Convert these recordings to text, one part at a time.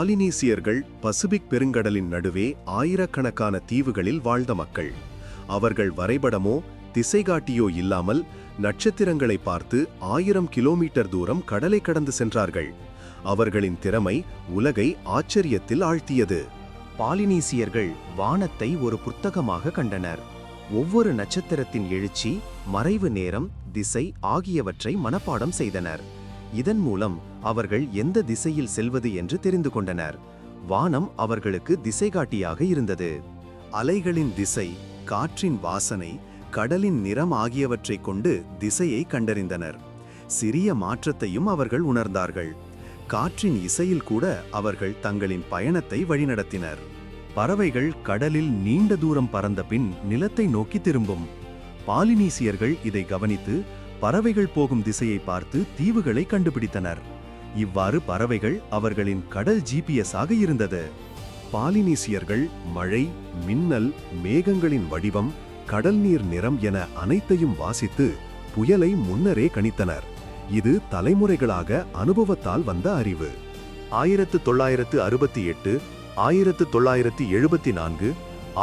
பாலினீசியர்கள் Pacific பெருங்கடலின் நடுவே ஆயிரக்கணக்கான தீவுகளில் வாழ்ந்த மக்கள். அவர்கள் வரைபடமோ திசைகாட்டியோ இல்லாமல் நட்சத்திரங்களை பார்த்து ஆயிரம் கிலோமீட்டர் தூரம் கடலை கடந்து சென்றார்கள். அவர்களின் திறமை உலகை ஆச்சரியத்தில் ஆழ்த்தியது. பாலினீசியர்கள் வானத்தை ஒரு புத்தகமாக கண்டனர். ஒவ்வொரு நட்சத்திரத்தின் எழுச்சி மறைவு நேரம் திசை ஆகியவற்றை மனப்பாடம் செய்தனர். இதன் மூலம் அவர்கள் எந்த திசையில் செல்வது என்று தெரிந்து கொண்டனர். வானம் அவர்களுக்கு திசைகாட்டியாக இருந்தது. அலைகளின் திசை காற்றின் வாசனை கடலின் நிறம் ஆகியவற்றைக் கொண்டு திசையை கண்டறிந்தனர். சிறிய மாற்றத்தையும் அவர்கள் உணர்ந்தார்கள். காற்றின் இசையில் கூட அவர்கள் தங்களின் பயணத்தை வழிநடத்தினர். பறவைகள் கடலில் நீண்ட தூரம் பறந்த பின் நிலத்தை நோக்கி திரும்பும். பாலினீசியர்கள் இதை கவனித்து பறவைகள் போகும் திசையை பார்த்து தீவுகளை கண்டுபிடித்தனர். இவ்வாறு பறவைகள் அவர்களின் கடல் ஜிபிஎஸ் ஆக இருந்தது. பாலினீசியர்கள் மழை மின்னல் மேகங்களின் வடிவம் கடல் நீர் நிறம் என அனைத்தையும் வாசித்து புயலை முன்னரே கணித்தனர். இது தலைமுறைகளாக அனுபவத்தால் வந்த அறிவு. ஆயிரத்து தொள்ளாயிரத்து அறுபத்தி எட்டு ஆயிரத்து தொள்ளாயிரத்து எழுபத்தி நான்கு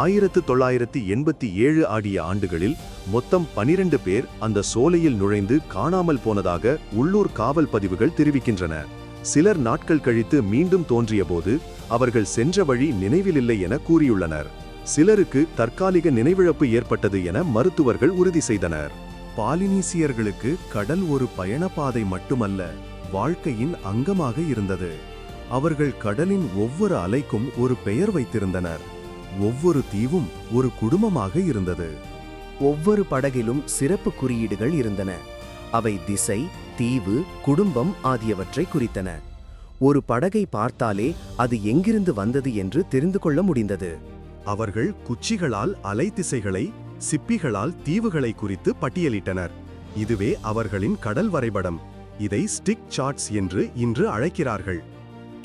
ஆயிரத்து தொள்ளாயிரத்து எண்பத்தி ஏழு ஆடிய ஆண்டுகளில் மொத்தம் பனிரெண்டு பேர் அந்த சோலையில் நுழைந்து காணாமல் போனதாக உள்ளூர் காவல் பதிவுகள் தெரிவிக்கின்றன. சிலர் நாட்கள் கழித்து மீண்டும் தோன்றியபோது அவர்கள் சென்ற வழி நினைவிலில்லை என கூறியுள்ளனர். சிலருக்கு தற்காலிக நினைவிழப்பு ஏற்பட்டது என மருத்துவர்கள் உறுதி செய்தனர். பாலினீசியர்களுக்கு கடல் ஒரு பயணப்பாதை மட்டுமல்ல வாழ்க்கையின் அங்கமாக இருந்தது. அவர்கள் கடலின் ஒவ்வொரு அலைக்கும் ஒரு பெயர் வைத்திருந்தனர். ஒவ்வொரு தீவும் ஒரு குடும்பமாக இருந்தது. ஒவ்வொரு படகிலும் சிறப்பு குறியீடுகள் இருந்தன. அவை திசை தீவு குடும்பம் ஆகியவற்றை குறித்தன. ஒரு படகை பார்த்தாலே அது எங்கிருந்து வந்தது என்று தெரிந்து கொள்ள முடிந்தது. அவர்கள் குச்சிகளால் அலை திசைகளை சிப்பிகளால் தீவுகளை குறித்து பட்டியலிட்டனர். இதுவே அவர்களின் கடல் வரைபடம். இதை ஸ்டிக் சார்ட்ஸ் என்று இன்று அழைக்கிறார்கள்.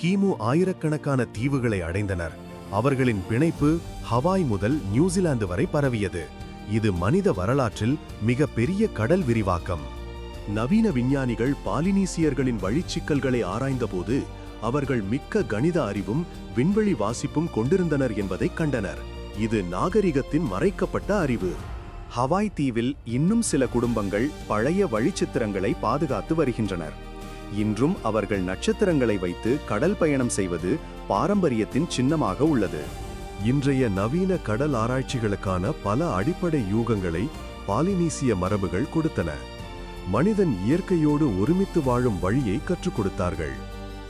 கிமு ஆயிரக்கணக்கான தீவுகளை அடைந்தனர். அவர்களின் பிணைப்பு ஹவாய் முதல் நியூசிலாந்து வரை பரவியது. இது மனித வரலாற்றில் மிக பெரிய கடல் விரிவாக்கம். நவீன விஞ்ஞானிகள் பாலினீசியர்களின் வழிச்சிக்கல்களை ஆராய்ந்தபோது அவர்கள் மிக்க கணித அறிவும் விண்வெளி வாசிப்பும் கொண்டிருந்தனர் என்பதை கண்டனர். இது நாகரிகத்தின் மறைக்கப்பட்ட அறிவு. ஹவாய் தீவில் இன்னும் சில குடும்பங்கள் பழைய வழிச்சித்திரங்களை பாதுகாத்து வருகின்றனர். இன்றும் அவர்கள் நட்சத்திரங்களை வைத்து கடல் பயணம் செய்வது பாரம்பரியத்தின் சின்னமாக உள்ளது. இன்றைய நவீன கடல் ஆராய்ச்சிகளுக்கான பல அடிப்படை யூகங்களை பாலினீசிய மரபுகள் கொடுத்தன. மனிதன் இயற்கையோடு ஒருமித்து வாழும் வழியை கற்றுக் கொடுத்தார்கள்.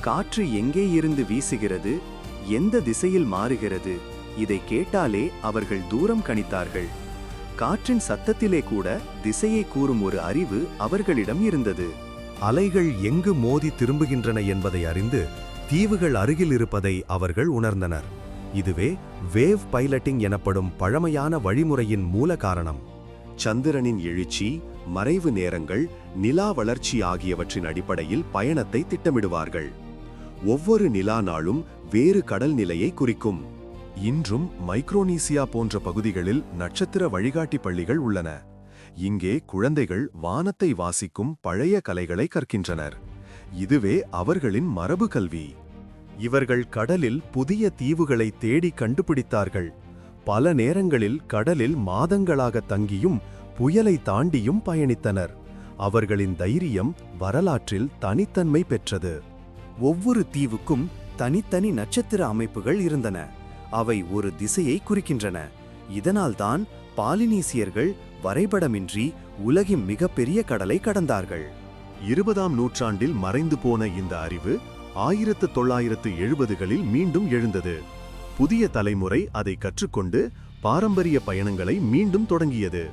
காற்று எங்கே இருந்து வீசுகிறது? எந்த திசையில் மாறுகிறது? இதை கேட்டாலே அவர்கள் தூரம் கணித்தார்கள். காற்றின் சத்தத்திலே கூட திசையை கூறும் ஒரு அறிவு அவர்களிடம் இருந்தது. அலைகள் எங்கு மோதி திரும்புகின்றன என்பதை அறிந்து தீவுகள் அருகில் இருப்பதை அவர்கள் உணர்ந்தனர். இதுவே வேவ் பைலட்டிங் எனப்படும் பழமையான வழிமுறையின் மூல காரணம். சந்திரனின் எழுச்சி மறைவு நேரங்கள் நிலா வளர்ச்சி ஆகியவற்றின் அடிப்படையில் பயணத்தை திட்டமிடுவார்கள். ஒவ்வொரு நிலா நாளும் வேறு கடல் நிலையை குறிக்கும். இன்றும் மைக்ரோனீசியா போன்ற பகுதிகளில் நட்சத்திர வழிகாட்டி பள்ளிகள் உள்ளன. இங்கே குழந்தைகள் வானத்தை வாசிக்கும் பழைய கலைகளை கற்கின்றனர். இதுவே அவர்களின் மரபு கல்வி. இவர்கள் கடலில் புதிய தீவுகளை தேடி கண்டுபிடித்தார்கள். பல நேரங்களில் கடலில் மாதங்களாக தங்கியும் புயலை தாண்டியும் பயணித்தனர். அவர்களின் தைரியம் வரலாற்றில் தனித்தன்மை பெற்றது. ஒவ்வொரு தீவுக்கும் தனித்தனி நட்சத்திர அமைப்புகள் இருந்தன. அவை ஒரு திசையை குறிக்கின்றன. இதனால்தான் பாலினீசியர்கள் வரைபடமின்றி உலகின் மிகப்பெரிய கடலை கடந்தார்கள். இருபதாம் நூற்றாண்டில் மறைந்து போன இந்த அறிவு ஆயிரத்து தொள்ளாயிரத்து எழுபதுகளில் மீண்டும் எழுந்தது. புதிய தலைமுறை அதை கற்றுக்கொண்டு பாரம்பரிய பயணங்களை மீண்டும் தொடங்கியது.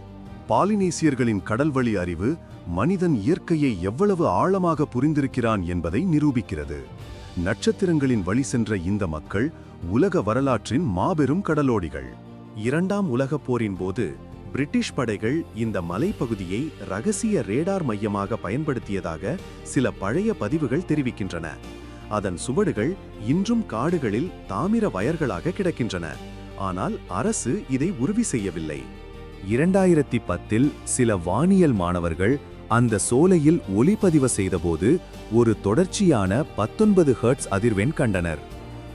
பாலினேசியர்களின் கடல்வழி அறிவு மனிதன் இயற்கையை எவ்வளவு ஆழமாக புரிந்திருக்கிறான் என்பதை நிரூபிக்கிறது. நட்சத்திரங்களின் வழி சென்ற இந்த மக்கள் உலக வரலாற்றின் மாபெரும் கடலோடிகள். இரண்டாம் உலகப் போரின் போது பிரிட்டிஷ் படைகள் இந்த மலைப்பகுதியை ரகசிய ரேடார் மையமாக பயன்படுத்தியதாக சில பழைய பதிவுகள் தெரிவிக்கின்றன. அதன் சுவடுகள் இன்றும் காடுகளில் தாமிர வயர்களாக கிடக்கின்றன. ஆனால் அரசு இதை உறுதி செய்யவில்லை. இரண்டாயிரத்தி பத்தில் சில வானியல் மாணவர்கள் அந்த சோலையில் ஒளிப்பதிவு செய்தபோது ஒரு தொடர்ச்சியான பத்தொன்பது ஹெர்ட்ஸ் அதிர்வெண் கண்டனர்.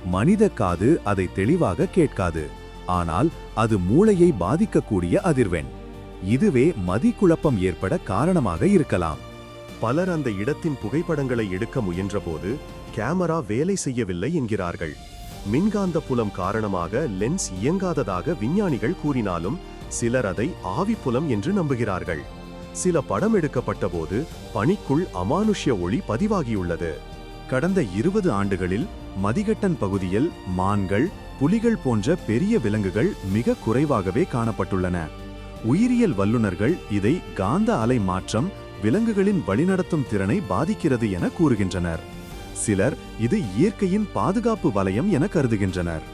மனித காது அதை தெளிவாக கேட்காது. ஆனால் அது மூளையை பாதிக்கக்கூடிய அதிர்வெண். இதுவே மதிக்குழப்பம் ஏற்பட காரணமாக இருக்கலாம். பலர் அந்த இடத்தின் புகைப்படங்களை எடுக்க முயன்றபோது கேமரா வேலை செய்யவில்லை என்கிறார்கள். மின்காந்த புலம் காரணமாக லென்ஸ் இயங்காததாக விஞ்ஞானிகள் கூறினாலும் சிலர் அதை ஆவிப்புலம் என்று நம்புகிறார்கள். சில படம் எடுக்கப்பட்டபோது பனிக்குள் அமானுஷ்ய ஒளி பதிவாகியுள்ளது. கடந்த இருபது ஆண்டுகளில் மதிகட்டன் பகுதியில் மான்கள் புலிகள் போன்ற பெரிய விலங்குகள் மிக குறைவாகவே காணப்பட்டுள்ளன. உயிரியல் வல்லுநர்கள் இதை காந்த அலை மாற்றம் விலங்குகளின் வழிநடத்தும் திறனை பாதிக்கிறது என கூறுகின்றனர். சிலர் இது இயற்கையின் பாதுகாப்பு வலயம் என கருதுகின்றனர்.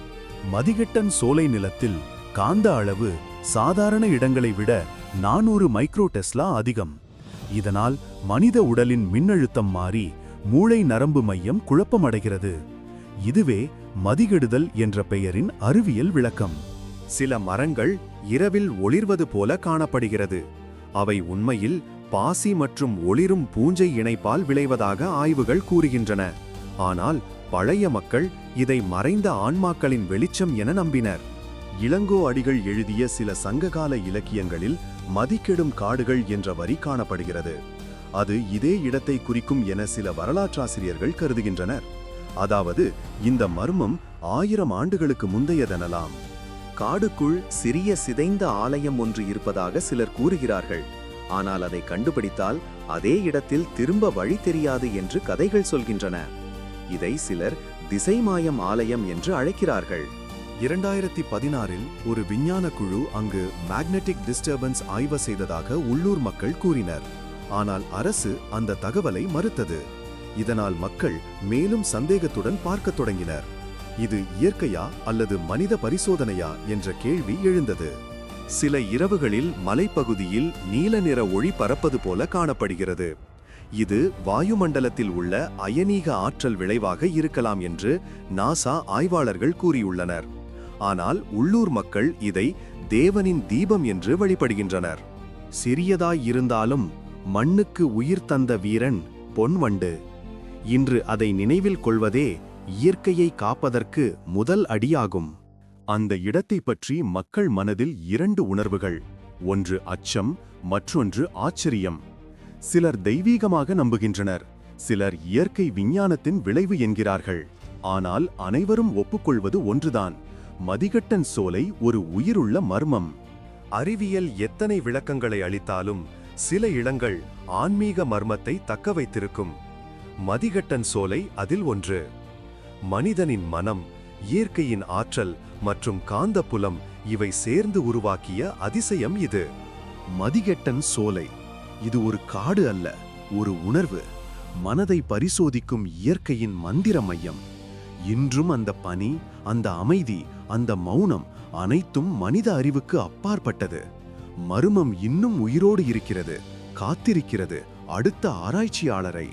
மதிகட்டன் சோலை நிலத்தில் காந்த அளவு சாதாரண இடங்களை விட நானூறு மைக்ரோ டெஸ்லா அதிகம். இதனால் மனித உடலின் மின்னழுத்தம் மாறி மூளை நரம்பு மையம் குழப்பமடைகிறது. இதுவே மதிகெடுதல் என்ற பெயரின் அறிவியல் விளக்கம். சில மரங்கள் இரவில் ஒளிர்வது போல காணப்படுகிறது. அவை உண்மையில் பாசி மற்றும் ஒளிரும் பூஞ்சை இணைப்பால் விளைவதாக ஆய்வுகள் கூறுகின்றன. ஆனால் பழைய மக்கள் இதை மறைந்த ஆன்மாக்களின் வெளிச்சம் என நம்பினர். இளங்கோ அடிகள் எழுதிய சில சங்ககால இலக்கியங்களில் மதிக்கெடும் காடுகள் என்ற வரி காணப்படுகிறது. அது இதே இடத்தை குறிக்கும் என சில வரலாற்றாசிரியர்கள் கருதுகின்றனர். அதாவது இந்த மர்மம் ஆயிரம் ஆண்டுகளுக்கு முந்தையதெனலாம். காடுக்குள் சிறிய சிதைந்த ஆலயம் ஒன்று இருப்பதாக சிலர் கூறுகிறார்கள். ஆனால் அதை கண்டுபிடித்தால் அதே இடத்தில் திரும்ப வழி தெரியாது என்று கதைகள் சொல்கின்றன. இதை சிலர் திசைமாயம் ஆலயம் என்று அழைக்கிறார்கள். இரண்டாயிரத்தி பதினாறில் ஒரு விஞ்ஞான குழு அங்கு மேக்னெட்டிக் டிஸ்டர்பன்ஸ் ஆய்வு செய்ததாக உள்ளூர் மக்கள் கூறினர். ஆனால் அரசு அந்த தகவலை மறுத்தது. இதனால் மக்கள் மேலும் சந்தேகத்துடன் பார்க்கத் தொடங்கினர். இது இயற்கையா அல்லது மனித பரிசோதனையா என்ற கேள்வி எழுந்தது. சில இரவுகளில் மலைப்பகுதியில் நீல நிற ஒளி பறப்பது போல காணப்படுகிறது. இது வாயுமண்டலத்தில் உள்ள அயனீக ஆற்றல் விளைவாக இருக்கலாம் என்று நாசா ஆய்வாளர்கள் கூறியுள்ளனர். ஆனால் உள்ளூர் மக்கள் இதை தேவனின் தீபம் என்று வழிபடுகின்றனர். சிறியதாய் இருந்தாலும் மண்ணுக்கு உயிர் தந்த வீரன் பொன்வண்டு. இன்று அதை நினைவில் கொள்வதே இயற்கையை காப்பதற்கு முதல் அடியாகும். அந்த இடத்தை பற்றி மக்கள் மனதில் இரண்டு உணர்வுகள். ஒன்று அச்சம் மற்றொன்று ஆச்சரியம். சிலர் தெய்வீகமாக நம்புகின்றனர். சிலர் இயற்கை விஞ்ஞானத்தின் விளைவு என்கிறார்கள். ஆனால் அனைவரும் ஒப்புக்கொள்வது ஒன்றுதான். மதிகட்டன் சோலை ஒரு உயிருள்ள மர்மம். அறிவியல் எத்தனை விளக்கங்களை அளித்தாலும் சில இளங்கள் ஆன்மீக மர்மத்தை தக்க வைத்திருக்கும். மதிகட்டன் சோலை அதில் ஒன்று. மனிதனின் மனம் இயற்கையின் ஆற்றல் மற்றும் காந்தப்புலம் இவை சேர்ந்து உருவாக்கிய அதிசயம் இது. மதிகெட்டன் சோலை இது ஒரு காடு அல்ல ஒரு உணர்வு. மனதை பரிசோதிக்கும் இயற்கையின் மந்திர மையம். இன்றும் அந்த பனி அந்த அமைதி அந்த மௌனம் அனைத்தும் மனித அறிவுக்கு அப்பாற்பட்டது. மர்மம் இன்னும் உயிரோடு இருக்கிறது காத்திருக்கிறது அடுத்த ஆராய்ச்சியாளரை.